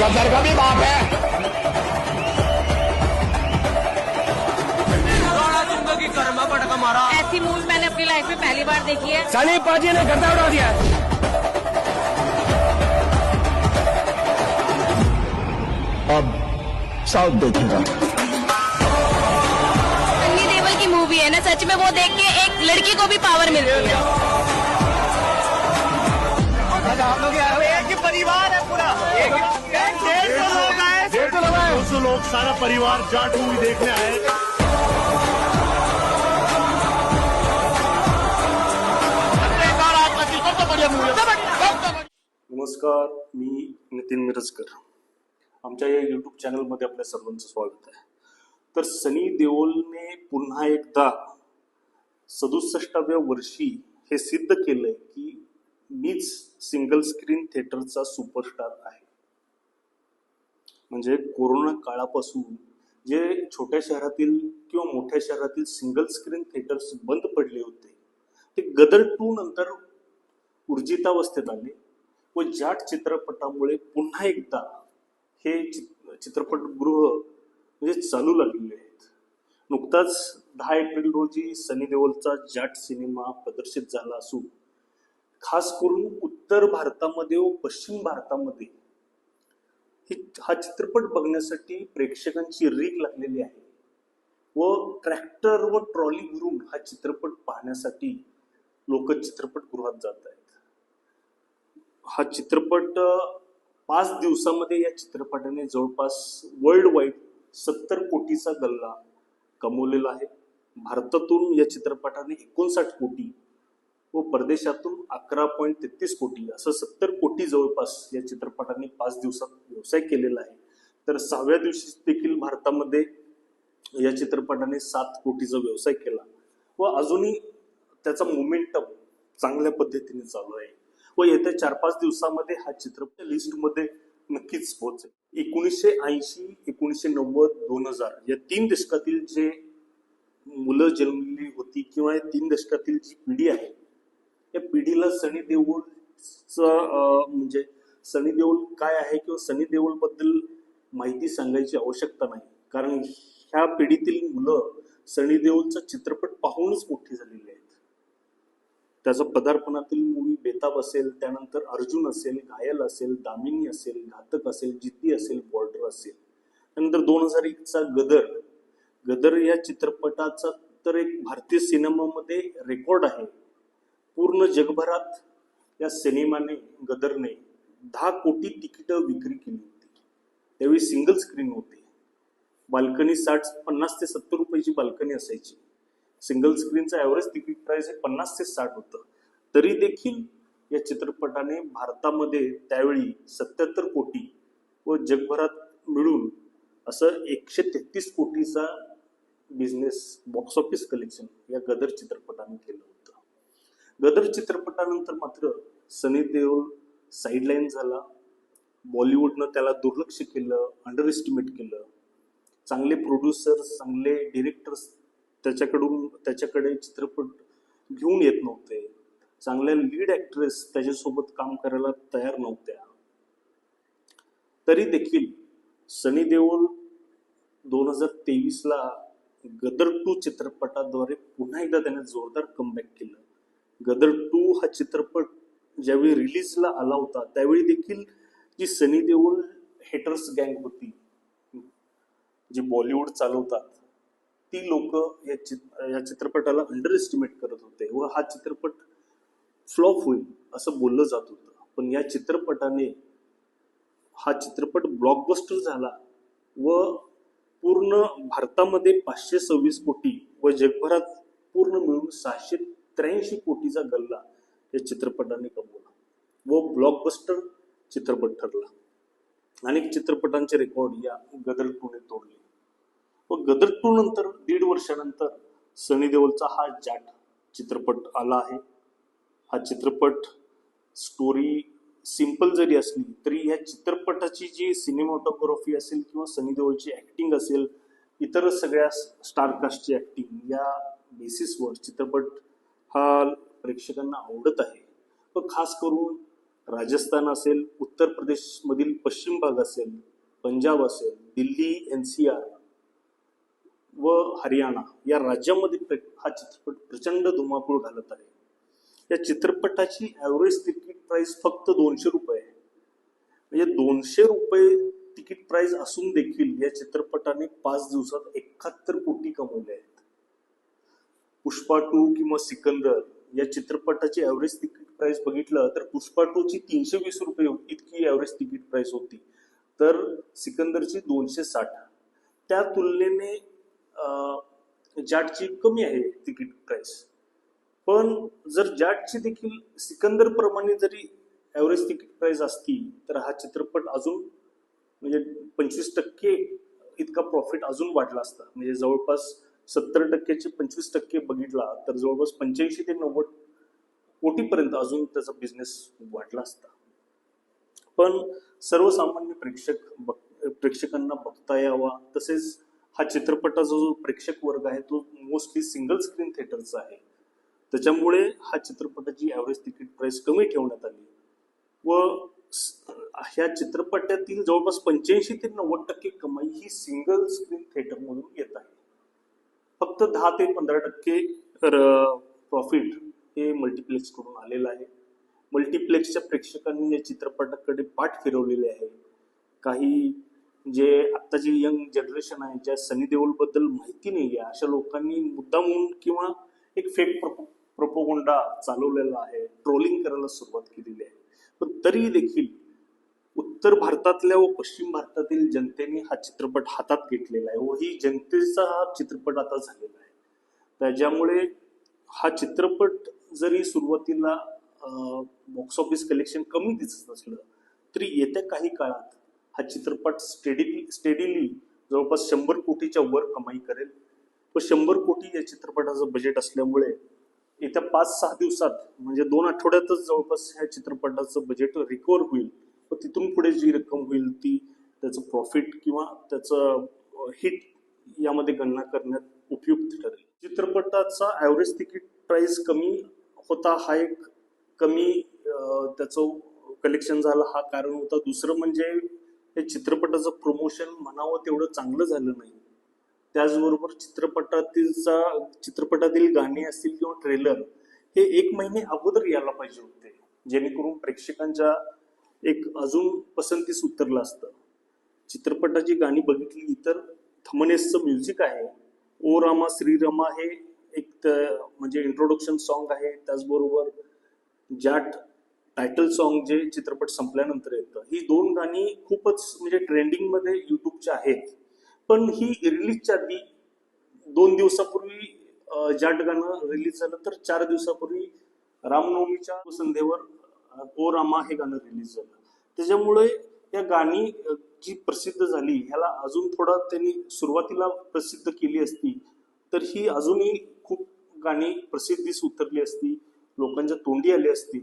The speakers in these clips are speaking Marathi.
गद्दार का भी बाप है। ज़िंदगी कर्मा पटका मारा। ऐसी मूवी मैंने अपनी लाइफ में पहली बार देखी है। सनी पाजी ने गद्दा उड़ा दिया अब साउथ देखेगा। सन्नी देवल की मूवी है ना सच में वो देख के एक लड़की को भी पावर मिल रही है। एक परिवार है पूरा। दो सौ लोग सारा परिवार जाट मूवी देखने आए नमस्कार मी नितीन मिरजकर. आमच्या या युट्यूब चॅनलमध्ये आपल्या सर्वांचं स्वागत आहे. तर सनी देओलने पुन्हा एकदा सदुसष्टाव्या वर्षी हे सिद्ध केलंय की मीच सिंगल स्क्रीन थिएटरचा सुपरस्टार आहे. म्हणजे कोरोना काळापासून जे छोट्या शहरातील किंवा मोठ्या शहरातील सिंगल स्क्रीन थिएटर्स बंद पडले होते ते गदर टू नंतर ऊर्जितावस्थेत आले व जाट चित्रपटामुळे पुन्हा एकदा हे चित्रपटगृह म्हणजे चालू लागलेले आहेत. नुकताच दहा एप्रिल रोजी सनी देओलचा जाट सिनेमा प्रदर्शित झाला असून खास करून उत्तर भारतामध्ये व पश्चिम भारतामध्ये ही हा चित्रपट बघण्यासाठी प्रेक्षकांची रीग लागलेली आहे. व ट्रॅक्टर व ट्रॉली भरून हा चित्रपट पाहण्यासाठी लोक चित्रपटगृहात जात आहेत. हा चित्रपट पाच दिवसामध्ये या चित्रपटाने जवळपास वर्ल्ड वाईड सत्तर कोटीचा गल्ला कमवलेला आहे. भारतातून या चित्रपटाने एकोणसाठ कोटी व परदेशातून अकरा पॉईंट तेहतीस कोटी असं सत्तर कोटी जवळपास या चित्रपटाने पाच दिवसात व्यवसाय केलेला आहे. तर सहाव्या दिवशी देखील भारतामध्ये या चित्रपटाने सात कोटीचा व्यवसाय केला. व अजूनही त्याचा मोमेंटम चांगल्या पद्धतीने चालू आहे. व येत्या चार पाच दिवसामध्ये हा चित्रपट लिस्टमध्ये नक्कीच पोहोचेल. एकोणीसशे ऐंशी एकोणीसशे नव्वद दोन हजार या तीन दशकातील जे मुलं जन्मलेली होती किंवा या तीन दशकातील जी पिढी आहे या पिढीला सनी देओलचं म्हणजे सनी देऊल काय आहे किंवा सनी देओलबद्दल माहिती सांगायची आवश्यकता नाही. कारण ह्या पिढीतील मुलं सनी देऊलचा चित्रपट पाहूनच मोठी झालेली आहेत. त्याचा पदार्पणातील मूवी बेताब असेल त्यानंतर अर्जुन असेल घायल असेल दामिनी असेल घातक असेल जिद्दी असेल बॉर्डर असेल. त्यानंतर दोन हजार एकचा गदर. गदर या चित्रपटाचा तर एक भारतीय सिनेमामध्ये रेकॉर्ड आहे. पूर्ण जगभरात या सिनेमाने गदरने दहा कोटी तिकीटं विक्री केली होती. त्यावेळी सिंगल स्क्रीन होती. बाल्कनी साठ पन्नास ते सत्तर रुपयाची बाल्कनी असायची. सिंगल स्क्रीनचं ॲव्हरेज तिकीट प्राइस हे पन्नास ते साठ होतं. तरी देखील या चित्रपटाने भारतामध्ये त्यावेळी सत्याहत्तर कोटी व जगभरात मिळून असं एकशे तेहतीस कोटीचा बिझनेस बॉक्स ऑफिस कलेक्शन या गदर चित्रपटाने केलं. गदर चित्रपटानंतर मात्र सनी देओल साईडलाईन झाला. बॉलिवूडनं त्याला दुर्लक्ष केलं अंडर एस्टिमेट केलं. चांगले प्रोड्युसर्स चांगले डिरेक्टर्स त्याच्याकडून त्याच्याकडे चित्रपट घेऊन येत नव्हते. चांगल्या लीड ॲक्ट्रेस त्याच्यासोबत काम करायला तयार नव्हत्या. तरी देखील सनी देओल दोन हजार तेवीसला गदर टू चित्रपटाद्वारे पुन्हा एकदा त्याने जोरदार कमबॅक केलं. गदर टू हा चित्रपट ज्यावेळी रिलीजला आला होता त्यावेळी देखील जी सनी देओल हेटर्स गँग होती जी बॉलिवूड चालवतात ती लोक या चित या चित्रपटाला अंडर एस्टिमेट करत होते. व हा चित्रपट फ्लॉप होईल असं बोललं जात होतं. पण या चित्रपटाने हा चित्रपट ब्लॉकबस्टर झाला व पूर्ण भारतामध्ये पाचशे सव्वीस कोटी व जगभरात पूर्ण मिळून सहाशे त्र्याऐंशी कोटीचा गल्ला या चित्रपटाने कमवला. व ब्लॉकबस्टर चित्रपट ठरला. अनेक चित्रपटांचे रेकॉर्ड या गदर टूने तोडले. व गदर टू नंतर दीड वर्षानंतर सनी देओलचा हा जाट चित्रपट आला आहे. हा चित्रपट स्टोरी सिंपल जरी असली तरी या चित्रपटाची जी सिनेमॅटोग्राफी असेल किंवा सनी देओलची ऍक्टिंग असेल इतर सगळ्या स्टारकास्टची ऍक्टिंग या बेसिसवर चित्रपट हा प्रेक्षकांना आवडत आहे. व खास करून राजस्थान असेल उत्तर प्रदेशमधील पश्चिम भाग असेल पंजाब असेल दिल्ली एन सी आर व हरियाणा या राज्यामध्ये हा चित्रपट प्रचंड धुमाकूळ घालत आहे. या चित्रपटाची ॲव्हरेज तिकीट प्राइस फक्त दोनशे रुपये आहे. म्हणजे दोनशे रुपये तिकीट प्राइस असून देखील या चित्रपटाने पाच दिवसात एकाहत्तर कोटी कमवले आहेत पुष्पा टू किंवा सिकंदर या चित्रपटाची ॲव्हरेज तिकीट प्राइस बघितलं तर पुष्पा टू ची तीनशे वीस रुपये होती, इतकी ॲव्हरेज तिकीट प्राइस होती. तर सिकंदरची दोनशे साठ. त्या तुलनेने जाटची कमी आहे तिकीट प्राइस पण जर जाटची देखील सिकंदर प्रमाणे जरी ॲव्हरेज तिकीट प्राइस असती तर हा चित्रपट अजून म्हणजे पंचवीस टक्के इतका प्रॉफिट अजून वाढला असता. म्हणजे जवळपास सत्तर टक्क्याचे पंचवीस टक्के बघितला तर जवळपास पंच्याऐंशी ते नव्वद कोटीपर्यंत अजून त्याचा बिझनेस वाढला असता. पण सर्वसामान्य प्रेक्षक बघ- प्रेक्षकांना बघता यावा तसेच हा चित्रपटाचा जो प्रेक्षक वर्ग आहे तो मोस्टली सिंगल स्क्रीन थिएटरचा आहे. त्याच्यामुळे हा चित्रपटाची ॲव्हरेज तिकीट प्राइस कमी ठेवण्यात आली. व ह्या चित्रपटातील जवळपास पंच्याऐंशी ते नव्वद टक्के कमाई ही सिंगल स्क्रीन थिएटरमधून येत आहे. फक्त दहा ते पंधरा टक्के प्रॉफिट हे मल्टिप्लेक्स करून आलेलं आहे. मल्टिप्लेक्सच्या प्रेक्षकांनी या चित्रपटाकडे पाठ फिरवलेले आहे. काही जे आत्ताची यंग जनरेशन आहे ज्या सनी देओलबद्दल माहिती नाही आहे अशा लोकांनी मुद्दामून किंवा एक फेक प्रपोगोंडा चालवलेला आहे ट्रोलिंग करायला सुरुवात केलेली आहे. पण तरी देखील उत्तर भारतातल्या व पश्चिम भारतातील जनतेने हा चित्रपट हातात घेतलेला आहे व ही जनतेचा हा चित्रपट आता झालेला आहे. त्याच्यामुळे हा चित्रपट जरी सुरुवातीला बॉक्स ऑफिस कलेक्शन कमी दिसत असलं तरी येत्या काही काळात हा चित्रपट स्टेडी स्टेडीली जवळपास शंभर कोटीच्या वर कमाई करेल. व शंभर कोटी या चित्रपटाचं बजेट असल्यामुळे येत्या पाच सहा दिवसात म्हणजे दोन आठवड्यातच जवळपास ह्या चित्रपटाचं बजेट रिकवर होईल. व तिथून पुढे जी रक्कम होईल ती त्याचं प्रॉफिट किंवा त्याचं हिट यामध्ये गणना करण्यात उपयुक्त ठरेल. चित्रपटाचा ॲव्हरेज तिकीट प्राइस कमी होता हा एक कमी त्याचं कलेक्शन झालं हा कारण होता. दुसरं म्हणजे हे चित्रपटाचं प्रमोशन म्हणावं तेवढं चांगलं झालं नाही. त्याचबरोबर चित्रपटातीलचा चित्रपटातील गाणी असतील किंवा ट्रेलर हे एक महिने अगोदर यायला पाहिजे होते. जेणेकरून प्रेक्षकांच्या एक अजून पसंतीस उतरलं असतं. चित्रपटाची गाणी बघितली तर थमनेसचं म्युझिक आहे. ओ रामा श्रीरामा हे एक म्हणजे इंट्रोडक्शन सॉन्ग आहे. त्याचबरोबर जाट टायटल सॉन्ग जे चित्रपट संपल्यानंतर येतं. ही दोन गाणी खूपच म्हणजे ट्रेंडिंगमध्ये युट्यूबच्या आहेत. पण ही रिलीजच्या आधी दोन दिवसापूर्वी जॅट जाट गाणं रिलीज झालं तर चार दिवसापूर्वी रामनवमीच्या संध्येवर ओ रामा हे गाणं रिलीज झालं. त्याच्यामुळे या गाणी जी प्रसिद्ध झाली ह्याला अजून थोडा त्यांनी सुरुवातीला प्रसिद्ध केली असती तर ही अजूनही खूप गाणी प्रसिद्धीस उतरली असती लोकांच्या तोंडी आली असती.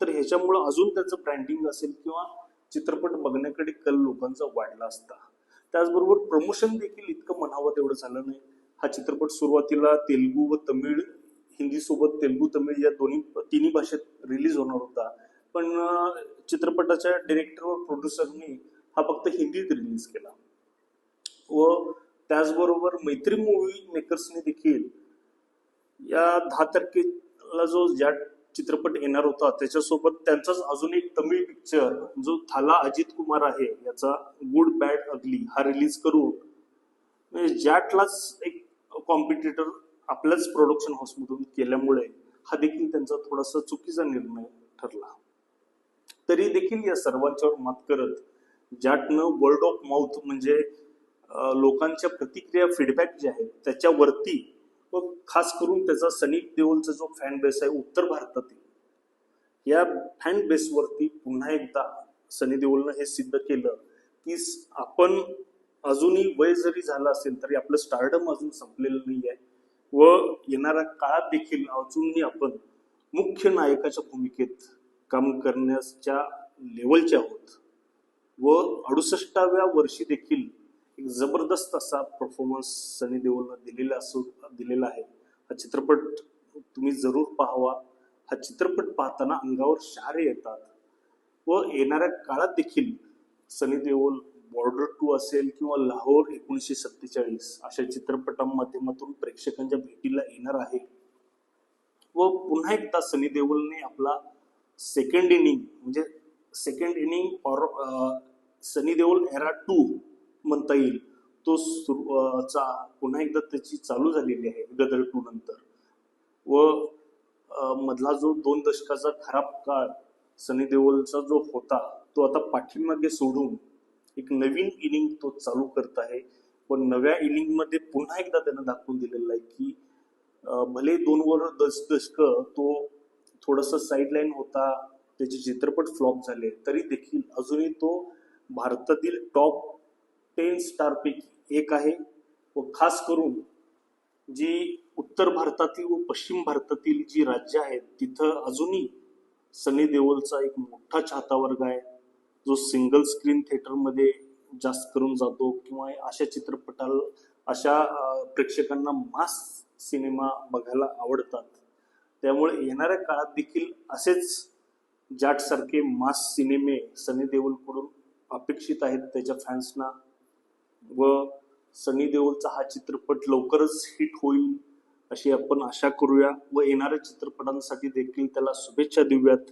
तर ह्याच्यामुळं अजून त्याचं ब्रँडिंग असेल किंवा चित्रपट बघण्याकडे कल लोकांचा वाढला असता. त्याचबरोबर प्रमोशन देखील इतकं म्हणावं तेवढं झालं नाही. हा चित्रपट सुरुवातीला तेलगू व तमिळ हिंदी सोबत तेलगू तमिळ या दोन्ही तिन्ही भाषेत रिलीज होणार होता. पण चित्रपटाच्या डिरेक्टर व प्रोड्युसरनी हा फक्त हिंदीत रिलीज केला. व त्याचबरोबर मैत्री मूवी मेकर्सने देखील या दहा तारखेला जो ज्या चित्रपट येणार होता त्याच्यासोबत त्यांचाच अजून एक तमिळ पिक्चर जो थाला अजित कुमार आहे याचा गुड बॅड अगली हा रिलीज करून म्हणजे जॅटलाच एक कॉम्पिटिटर आपल्याच प्रोडक्शन हाऊसमधून केल्यामुळे हा देखील त्यांचा थोडासा चुकीचा निर्णय ठरला. तरी देखील या सर्वांच्यावर मात करत ज्यातनं वर्ड ऑफ माउथ म्हणजे लोकांच्या प्रतिक्रिया फीडबॅक जे आहे त्याच्यावरती व खास करून त्याचा सनी देओलचा जो फॅन बेस आहे उत्तर भारतातील या फॅन बेसवरती पुन्हा एकदा सनी देओलनं हे सिद्ध केलं की आपण अजूनही वय जरी झालं असेल तरी आपलं स्टार्डम अजून संपलेलं नाही आहे. व येणाऱ्या काळात देखील अजूनही आपण मुख्य नायकाच्या भूमिकेत काम करण्याच्या लेवलचे आहोत. व अडुसष्टाव्या वर्षी देखील एक जबरदस्त असा परफॉर्मन्स सनी देओलनं दिलेला असो दिलेला आहे. हा चित्रपट तुम्ही जरूर पाहावा. हा चित्रपट पाहताना अंगावर शारे येतात. व येणाऱ्या काळात देखील सनी देओल बॉर्डर टू असेल किंवा लाहोर एकोणीसशे सत्तेचाळीस अशा चित्रपटांमाध्यमातून प्रेक्षकांच्या भेटीला येणार आहे. व पुन्हा एकदा सनी देओलने आपला सेकंड इनिंग म्हणजे second inning for Sunny Deol era too म्हणता येईल. तो चा पुन्हा एकदा त्याची चालू झालेली आहे गदर टू नंतर. व मधला जो दोन दशकाचा खराब काळ सनी देओलचा जो होता तो आता पाठीमागे सोडून एक नवीन इनिंग तो चालू करत आहे. पण नव्या इनिंगमध्ये पुन्हा एकदा त्यानं दाखवून दिलेलं आहे की भले दोन वर दश दशक तो थोडस साईडलाईन होता त्याचे चित्रपट फ्लॉप झाले. तरी देखील अजूनही तो भारतातील टॉप टेन स्टारपैकी एक आहे. व खास करून जी उत्तर भारतातील व पश्चिम भारतातील जी राज्य आहेत तिथं अजूनही सनी देओलचा एक मोठा चाहता वर्ग आहे. जो सिंगल स्क्रीन थिएटरमध्ये जास्त करून जातो किंवा अशा चित्रपटाला अशा प्रेक्षकांना मास सिनेमा बघायला आवडतात. त्यामुळे येणाऱ्या काळात देखील असेच जाटसारखे मास सिनेमे सनी देओलकडून अपेक्षित आहेत त्याच्या फॅन्सना. व सनी देओलचा हा चित्रपट लवकरच हिट होईल अशी आपण आशा करूया. व येणाऱ्या चित्रपटांसाठी देखील त्याला शुभेच्छा देऊयात.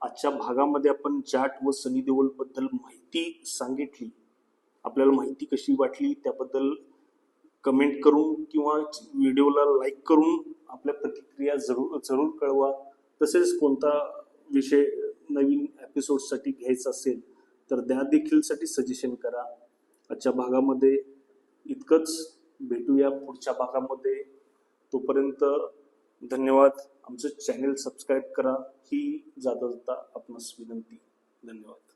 आजच्या भागामध्ये आपण जाट व सनी देओलबद्दल माहिती सांगितली. आपल्याला माहिती कशी वाटली त्याबद्दल कमेंट करून किंवा व्हिडिओला लाईक करून आपल्या या जरूर जरूर कळवा. तसेच कोणता विषय नवीन एपिसोडसाठी घ्यायचा असेल तर त्या देखीलसाठी सजेशन करा. आजच्या भागामध्ये इतकंच. भेटूया पुढच्या भागामध्ये. तोपर्यंत धन्यवाद. आमचं चॅनेल सबस्क्राईब करा. ही जाता जाता आपणास विनंती. धन्यवाद.